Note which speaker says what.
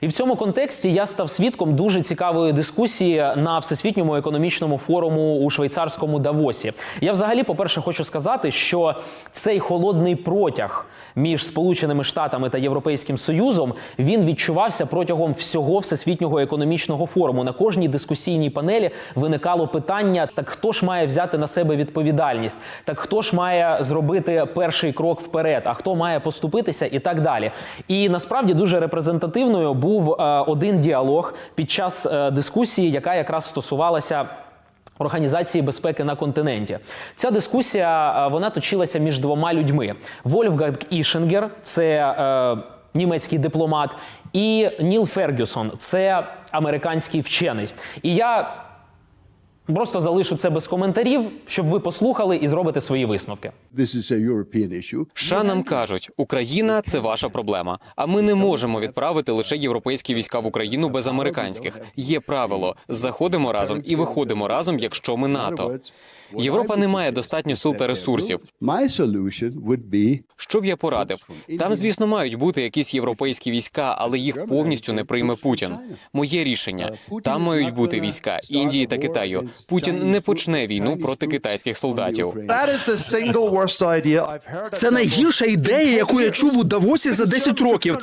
Speaker 1: І в цьому контексті я став свідком дуже цікавої дискусії на всесвітньому економічному форуму у швейцарському Давосі. Я взагалі, по-перше, хочу сказати, що цей холодний протяг між Сполученими Штатами та Європейським Союзом він відчувався протягом всього всесвітнього економічного форуму. На кожній дискусійній панелі виникало питання: так хто ж має взяти на себе відповідальність? Так хто ж має зробити перший крок вперед? А хто має поступитися і так далі? І насправді дуже репрезентативною був е, один діалог під час е, дискусії, яка якраз стосувалася. Організації безпеки на континенті ця дискусія е, вона точилася між двома людьми: Вольфганг Ішингер, це е, німецький дипломат, і Ніл Фергюсон, це американський вчений. І я просто залишу це без коментарів, щоб ви послухали і зробите свої висновки.
Speaker 2: This is a European issue.
Speaker 3: США нам кажуть, Україна це ваша проблема. А ми не можемо відправити лише європейські війська в Україну без американських. Є правило: заходимо разом і виходимо разом, якщо ми НАТО. Європа не має достатньо сил та ресурсів. Що б я порадив? Там, звісно, мають бути якісь європейські війська, але їх повністю не прийме Путін. Моє рішення там мають бути війська Індії та Китаю. Путін не почне війну проти китайських солдатів.
Speaker 4: Це найгірша ідея, яку я чув у Давосі за 10 років.